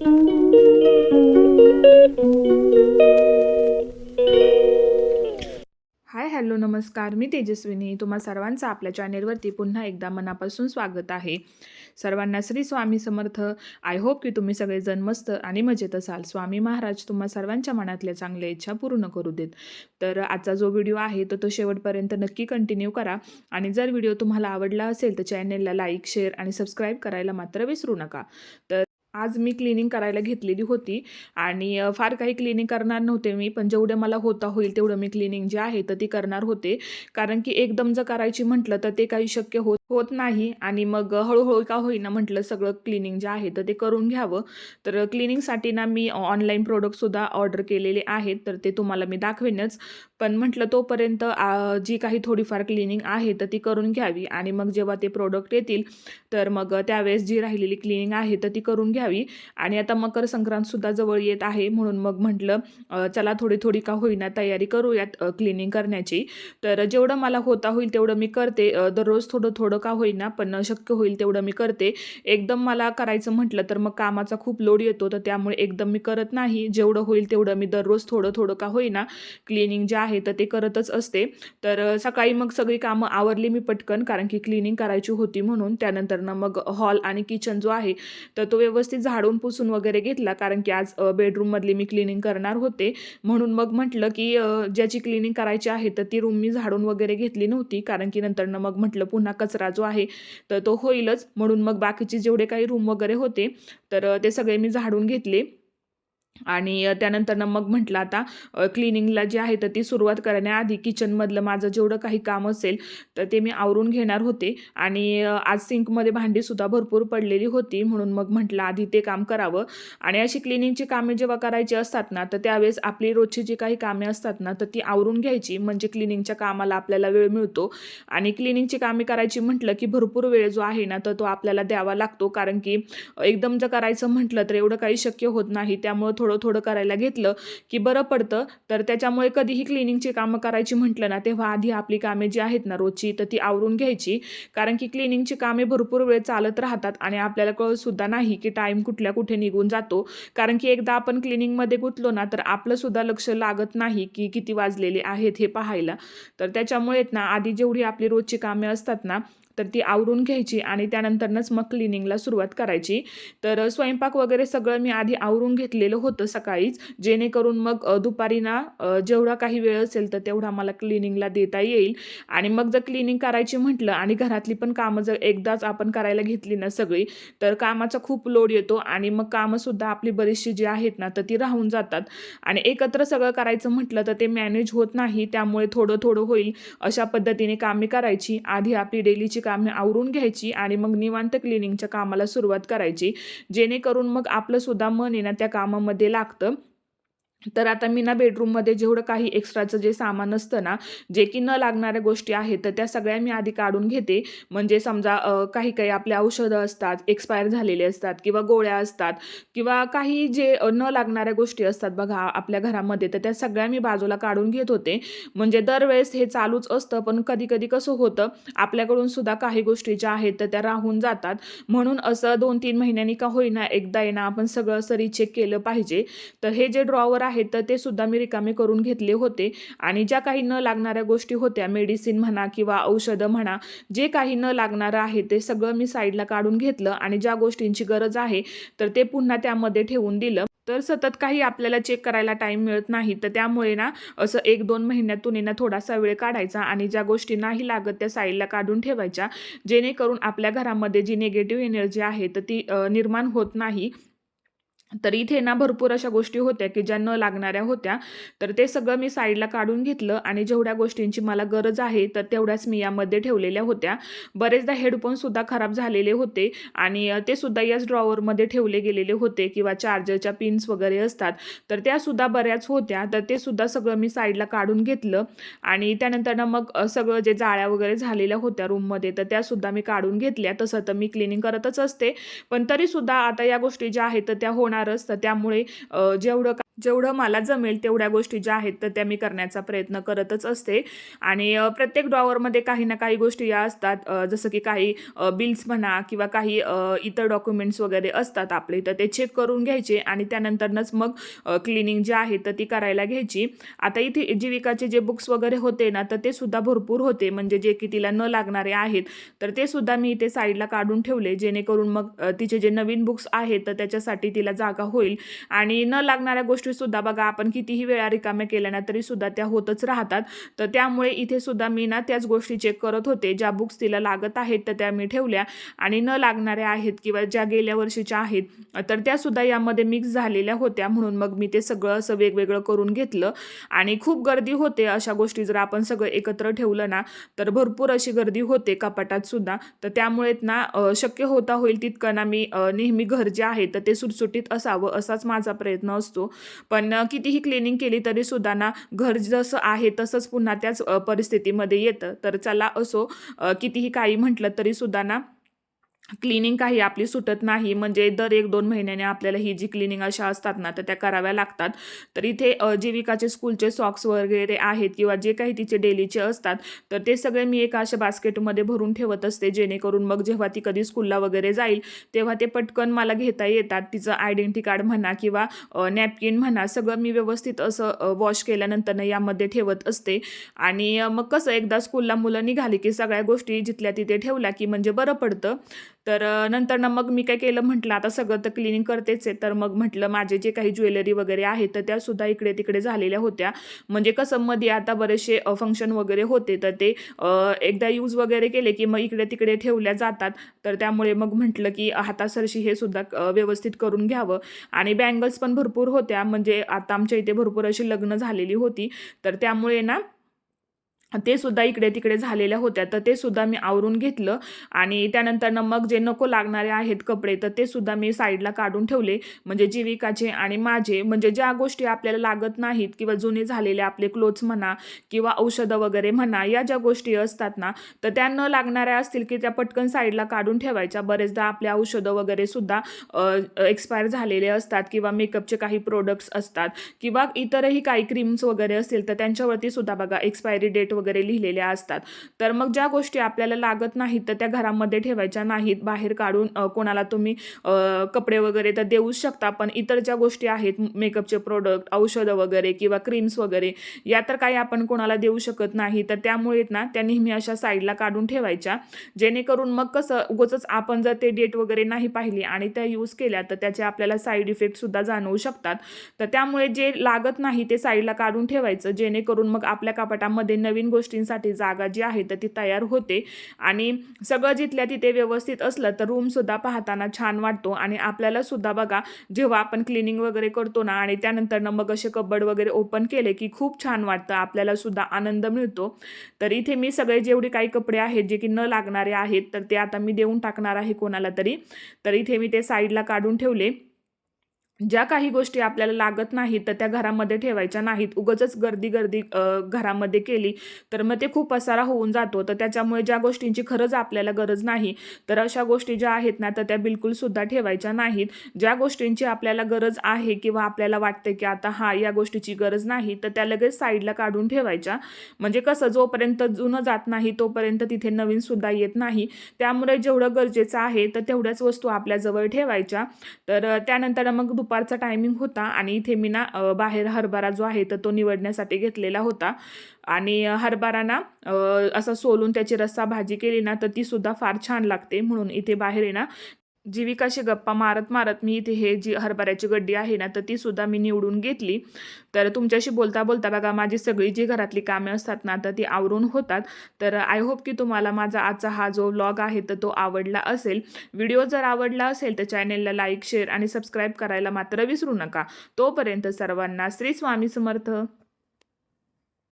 Hi hello नमस्कार. मी तेजस्विनी. तुम्हा सर्वांचं आपल्या चॅनेलवरती पुन्हा एकदा मनापासून स्वागत आहे. सर्वांना श्री स्वामी समर्थ. आय होप की तुम्ही सगळेजण मस्त आणि मजेत असाल. स्वामी महाराज तुम्हा सर्वांच्या मनातल्या चांगल्या इच्छा पूर्ण करू देत. तर आजचा जो व्हिडिओ आहे तो तो शेवटपर्यंत नक्की कंटिन्यू करा. आणि जर व्हिडिओ तुम्हाला आवडला असेल तर चॅनेलला लाईक शेअर आणि सबस्क्राईब करायला मात्र विसरू नका. तर आज मी क्लिनिंग करायला घेतलेली होती. आणि फार काही क्लिनिंग करणार नव्हते मी पण जेवढं मला होता होईल तेवढं मी क्लिनिंग जे आहे तर ती करणार होते. कारण की एकदम जर करायची म्हटलं तर ते काही शक्य होत होत नाही. आणि मग हळूहळू का होईना म्हटलं सगळं क्लिनिंग जे आहे तर ते करून घ्यावं. तर क्लिनिंगसाठी ना मी ऑनलाईन प्रोडक्टसुद्धा ऑर्डर केलेले आहेत तर ते तुम्हाला मी दाखवेनच. पण म्हटलं तोपर्यंत जी काही थोडीफार क्लिनिंग आहे तर ती करून घ्यावी. आणि मग जेव्हा ते प्रोडक्ट येतील तर मग त्यावेळेस जी राहिलेली क्लिनिंग आहे तर ती करून घ्यावी. आणि आता मकर संक्रांतसुद्धा जवळ येत आहे म्हणून मग म्हटलं चला थोडी थोडी का होईना तयारी करूयात क्लिनिंग करण्याची. तर जेवढं मला होता होईल तेवढं मी करते. दररोज थोडं थोडं का होईना पण शक्य होईल तेवढं मी करते. एकदम मला करायचं म्हटलं तर मग कामाचा खूप लोड येतो तर त्यामुळे एकदम मी करत नाही. जेवढं होईल तेवढं मी दररोज थोडं थोडं का होईना क्लिनिंग जे आहे तर ते करतच असते. तर सकाळी मग सगळी कामं आवरली मी पटकन कारण की क्लिनिंग करायची होती म्हणून. त्यानंतरनं मग हॉल आणि किचन जो आहे तर तो व्यवस्थित झाडून पुसून वगैरे घेतला कारण की आज बेडरूममधली मी क्लिनिंग करणार होते. म्हणून मग म्हटलं की ज्याची क्लिनिंग करायची आहे तर ती रूम मी झाडून वगैरे घेतली नव्हती कारण की नंतरनं मग म्हटलं पुन्हा कचरा जो आहे तर तो होईलच. म्हणून मग बाकीचे जेवढे काही रूम वगैरे होते तर ते सगळे मी झाडून घेतले. आणि त्यानंतरनं मग म्हटलं आता क्लिनिंगला जी आहे तर ती सुरुवात करण्याआधी किचनमधलं माझं जेवढं काही काम असेल तर ते मी आवरून घेणार होते. आणि आज सिंकमध्ये भांडीसुद्धा भरपूर पडलेली होती म्हणून मग म्हटलं आधी ते काम करावं. आणि अशी क्लिनिंगची कामे जेव्हा करायची असतात ना तर त्यावेळेस आपली रोजची जी काही कामे असतात ना तर ती आवरून घ्यायची. म्हणजे क्लिनिंगच्या कामाला आपल्याला वेळ मिळतो. आणि क्लिनिंगची कामे करायची म्हटलं की भरपूर वेळ जो आहे ना तर तो आपल्याला द्यावा लागतो. कारण की एकदम जर करायचं म्हटलं तर एवढं काही शक्य होत नाही. त्यामुळं थोडं थोडं करायला घेतलं की बरं पडतं. तर त्याच्यामुळे कधीही क्लिनिंगची कामं करायची म्हटलं ना तेव्हा आधी आपली कामे जी आहेत ना रोजची तर ती आवरून घ्यायची. कारण की क्लिनिंगची कामे भरपूर वेळ चालत राहतात आणि आपल्याला कळतसुद्धा नाही की टाईम कुठल्या कुठे निघून जातो. कारण की एकदा आपण क्लिनिंगमध्ये गुंतलो ना तर आपलंसुद्धा लक्ष लागत नाही की किती वाजलेले आहेत हे पाहायला. तर त्याच्यामुळे ना आधी जेवढी आपली रोजची कामे असतात ना तर ती आवरून घ्यायची आणि त्यानंतरनंच मग क्लिनिंगला सुरुवात करायची. तर स्वयंपाक वगैरे सगळं मी आधी आवरून घेतलेलं होतं सकाळीच. जेणेकरून मग दुपारी ना जेवढा काही वेळ असेल तर तेवढा मला क्लिनिंगला देता येईल. आणि मग जर क्लिनिंग करायची म्हटलं आणि घरातली पण कामं जर एकदाच आपण करायला घेतली ना सगळी तर कामाचा खूप लोड येतो आणि मग कामंसुद्धा आपली बरीचशी जी आहेत ना तर ती राहून जातात. आणि एकत्र सगळं करायचं म्हटलं तर ते मॅनेज होत नाही त्यामुळे थोडं थोडं होईल अशा पद्धतीने कामे करायची. आधी आपली डेलीची कामे आवरून घ्यायची आणि मग निवांत क्लिनिंगच्या कामाला सुरुवात करायची. जेणेकरून मग आपलंसुद्धा मन आहे ना त्या कामामध्ये लागतं. तर आता मी ना बेडरूममध्ये जेवढं काही एक्स्ट्राचं जे सामान असतं ना जे की न लागणाऱ्या गोष्टी आहेत तर त्या सगळ्या मी आधी काढून घेते. म्हणजे समजा काही काही आपल्या औषधं असतात एक्सपायर झालेले असतात किंवा गोळ्या असतात किंवा काही जे न लागणाऱ्या गोष्टी असतात बघा आपल्या घरामध्ये तर त्या सगळ्या मी बाजूला काढून घेत होते. म्हणजे दरवेळेस हे चालूच असतं पण कधी कधी कसं होतं आपल्याकडून सुद्धा काही गोष्टी ज्या आहेत तर त्या राहून जातात. म्हणून असं दोन तीन महिन्यांनी का होईना एकदा येणं आपण सगळं असं रिचेक केलं पाहिजे. तर हे जे ड्रॉवर आहेत तर ते सुद्धा मी रिकामे करून घेतले होते. आणि ज्या काही न लागणाऱ्या गोष्टी होत्या मेडिसिन म्हणा किंवा औषधं म्हणा जे काही न लागणारं आहे ते सगळं मी साईडला काढून घेतलं. आणि ज्या गोष्टींची गरज आहे तर ते पुन्हा त्यामध्ये ठेवून दिलं. तर सतत काही आपल्याला चेक करायला टाईम मिळत नाही तर त्यामुळे ना असं एक दोन महिन्यातून ना थोडासा वेळ काढायचा आणि ज्या गोष्टी नाही लागत त्या साईडला काढून ठेवायच्या. जेणेकरून आपल्या घरामध्ये जी निगेटिव्ह एनर्जी आहे तर ती निर्माण होत नाही. तर इथे ना भरपूर अशा गोष्टी होत्या की ज्या न लागणाऱ्या होत्या. तर ते सगळं मी साईडला काढून घेतलं आणि जेवढ्या गोष्टींची मला गरज आहे तर तेवढ्याच मी यामध्ये ठेवलेल्या होत्या. बरेचदा हेडफोनसुद्धा खराब झालेले होते आणि ते सुद्धा याच ड्रॉवरमध्ये ठेवले गेलेले होते किंवा चार्जरच्या पिन्स वगैरे असतात. तर त्यासुद्धा बऱ्याच होत्या. तर ते सुद्धा सगळं मी साईडला काढून घेतलं आणि त्यानंतर मग सगळं जे जाळ्या वगैरे झालेल्या होत्या रूममध्ये तर त्यासुद्धा मी काढून घेतल्या. तसं तर मी क्लिनिंग करतच असते. पण तरीसुद्धा आता या गोष्टी ज्या आहेत तर त्या होणार होणारच तर त्यामुळे जेवढं जेवढं मला जमेल तेवढ्या गोष्टी ज्या आहेत तर त्या मी करण्याचा प्रयत्न करतच असते. आणि प्रत्येक ड्रॉवरमध्ये काही ना काही गोष्टी या असतात. जसं की काही बिल्स म्हणा किंवा काही इतर डॉक्युमेंट्स वगैरे असतात आपले तर ते चेक करून घ्यायचे आणि त्यानंतरनंच मग क्लिनिंग जी आहे तर ती करायला घ्यायची. आता इथे जीविकाचे जे बुक्स वगैरे होते ना तर ते सुद्धा भरपूर होते. म्हणजे जे की तिला न लागणारे आहेत तर ते सुद्धा मी इथे साईडला काढून ठेवले जेणेकरून मग तिचे जे नवीन बुक्स आहेत तर त्याच्यासाठी तिला जागा होईल. आणि न लागणाऱ्या गोष्टी गोष्टीसुद्धा बघा आपण कितीही वेळा रिकाम्या केल्या ना तरीसुद्धा त्या होतच राहतात. तर त्यामुळे इथे सुद्धा मी ना त्याच गोष्टी चेक करत होते. ज्या बुक्स तिला लागत आहेत तर त्या मी ठेवल्या. आणि न लागणाऱ्या आहेत किंवा ज्या गेल्या वर्षीच्या आहेत तर त्यासुद्धा यामध्ये मिक्स झालेल्या होत्या. म्हणून मग मी ते सगळं असं वेगवेगळं करून घेतलं. आणि खूप गर्दी होते अशा गोष्टी जर आपण सगळं एकत्र ठेवलं ना तर भरपूर अशी गर्दी होते कपाटात सुद्धा. तर त्यामुळे ना शक्य होता होईल तितकं ना मी नेहमी घर जे आहे तर ते सुटसुटीत असावं असाच माझा प्रयत्न असतो. पण कितीही क्लिनिंग केली तरी सुद्धा ना घर जसं आहे तसंच पुन्हा त्याच परिस्थितीमध्ये येतं. तर चला असो कितीही काही म्हटलं तरी सुद्धा ना क्लिनिंग काही आपली सुटत नाही. म्हणजे दर एक दोन महिन्याने आपल्याला ही जी क्लिनिंग अशा असतात ना तर त्या कराव्या लागतात. तर इथे जीविकाचे स्कूलचे सॉक्स वगैरे आहेत किंवा जे काही तिचे डेलीचे असतात तर ते सगळे मी एका अशा बास्केटमध्ये भरून ठेवत असते जेणेकरून मग जेव्हा ती कधी स्कूलला वगैरे जाईल तेव्हा ते पटकन मला घेता येतात. तिचं आयडेंटिटी कार्ड म्हणा किंवा नॅपकिन म्हणा सगळं मी व्यवस्थित असं वॉश केल्यानंतर यामध्ये ठेवत असते. आणि मग कसं एकदा स्कूलला मुलं निघाली की सगळ्या गोष्टी जिथल्या तिथे ठेवल्या की म्हणजे बरं पडतं. तर नंतर ना मग मी काय केलं म्हटलं आता सगळं तर क्लिनिंग करतेच आहे. तर मग म्हटलं माझे जे काही ज्वेलरी वगैरे आहेत तर त्या सुद्धा इकडे तिकडे झालेल्या होत्या. म्हणजे कसं मध्ये आता बरेचसे फंक्शन वगैरे होते तर ते एकदा यूज वगैरे केले की मग इकडे तिकडे ठेवल्या जातात. तर त्यामुळे मग म्हटलं की हातासरशी हे सुद्धा व्यवस्थित करून घ्यावं. आणि बँगल्स पण भरपूर होत्या. म्हणजे आता आमच्या इथे भरपूर अशी लग्न झालेली होती. तर त्यामुळे ना ते सुद्धा इकडे तिकडे झालेल्या होत्या. तर ते सुद्धा मी आवरून घेतलं आणि त्यानंतरनं मग जे नको लागणारे आहेत कपडे तर ते सुद्धा मी साईडला काढून ठेवले. म्हणजे जीविकाचे आणि माझे. म्हणजे ज्या गोष्टी आपल्याला लागत नाहीत किंवा जुने झालेले आपले क्लोथ्स म्हणा किंवा औषधं वगैरे म्हणा या ज्या गोष्टी असतात ना तर त्या न लागणाऱ्या असतील की त्या पटकन साईडला काढून ठेवायच्या. बरेचदा आपल्या औषधं वगैरे सुद्धा एक्सपायर झालेले असतात किंवा मेकअपचे काही प्रोडक्ट्स असतात किंवा इतरही काही क्रीम्स वगैरे असतील तर त्यांच्यावरती सुद्धा बघा एक्सपायरी डेट वगैरे लिहिलेल्या असतात. तर मग ज्या गोष्टी आपल्याला लागत नाहीत तर त्या घरामध्ये ठेवायच्या नाहीत. बाहेर काढून कोणाला तुम्ही कपडे वगैरे तर देऊच शकता पण इतर ज्या गोष्टी आहेत मेकअपचे प्रोडक्ट औषधं वगैरे किंवा क्रीम्स वगैरे या तर काही आपण कोणाला देऊ शकत नाही. तर त्यामुळे ना त्या नेहमी अशा साईडला काढून ठेवायच्या. जेणेकरून मग कसं उगच आपण जर ते डेट वगैरे नाही पाहिली आणि त्या यूज केल्या तर त्याचे आपल्याला साईड इफेक्टसुद्धा जाणवू शकतात. तर त्यामुळे जे लागत नाही ते साईडला काढून ठेवायचं. जेणेकरून मग आपल्या कपाटामध्ये नवीन गोष्टींसाठी जागा जी आहे तर ती तयार होते. आणि सगळं जिथल्या तिथे व्यवस्थित असलं तर रूमसुद्धा पाहताना छान वाटतो. आणि आपल्याला सुद्धा बघा जेव्हा आपण क्लिनिंग वगैरे करतो ना आणि त्यानंतर मग असे कबड वगैरे ओपन केले की खूप छान वाटतं. आपल्याला सुद्धा आनंद मिळतो. तर इथे मी सगळे जेवढे काही कपडे आहेत जे की न लागणारे आहेत तर ते आता मी देऊन टाकणार आहे कोणाला तरी. तर इथे मी ते साईडला काढून ठेवले. ज्या काही गोष्टी आपल्याला लागत नाहीत तर त्या घरामध्ये ठेवायच्या नाहीत. उगचच गर्दी गर्दी घरामध्ये केली तर मग ते खूप पसारा होऊन जातो. तर त्याच्यामुळे ज्या गोष्टींची खरंच आपल्याला गरज नाही तर अशा गोष्टी ज्या आहेत ना तर त्या बिलकुलसुद्धा ठेवायच्या नाहीत. ज्या गोष्टींची आपल्याला गरज आहे किंवा आपल्याला वाटते की आता हा या गोष्टीची गरज नाही तर त्या लगेच साईडला काढून ठेवायच्या. म्हणजे कसं जोपर्यंत जुनं जात नाही तोपर्यंत तिथे नवीनसुद्धा येत नाही. त्यामुळे जेवढं गरजेचं आहे तर तेवढ्याच वस्तू आपल्याजवळ ठेवायच्या. तर त्यानंतर मग दुपारचा टायमिंग होता आणि इथे मी ना बाहेर हरभरा जो आहे तर तो निवडण्यासाठी घेतलेला होता. आणि हरभरा ना असा सोलून त्याची रस्सा भाजी केली ना तर ती सुद्धा फार छान लागते म्हणून इथे बाहेर आहे ना जीविकाशी गप्पा मारत मारत मी इथे हे जी हरभऱ्याची गड्डी आहे ना तर ती सुद्धा मी निवडून घेतली. तर तुमच्याशी बोलता बोलता बघा माझी सगळी जी घरातली कामे असतात ना तर ती आवरून होतात. तर आय होप की तुम्हाला माझा आजचा हा जो व्लॉग आहे तर तो आवडला असेल. व्हिडिओ जर आवडला असेल तर चॅनेलला लाईक शेअर आणि सबस्क्राईब करायला मात्र विसरू नका. तोपर्यंत सर्वांना श्री स्वामी समर्थ.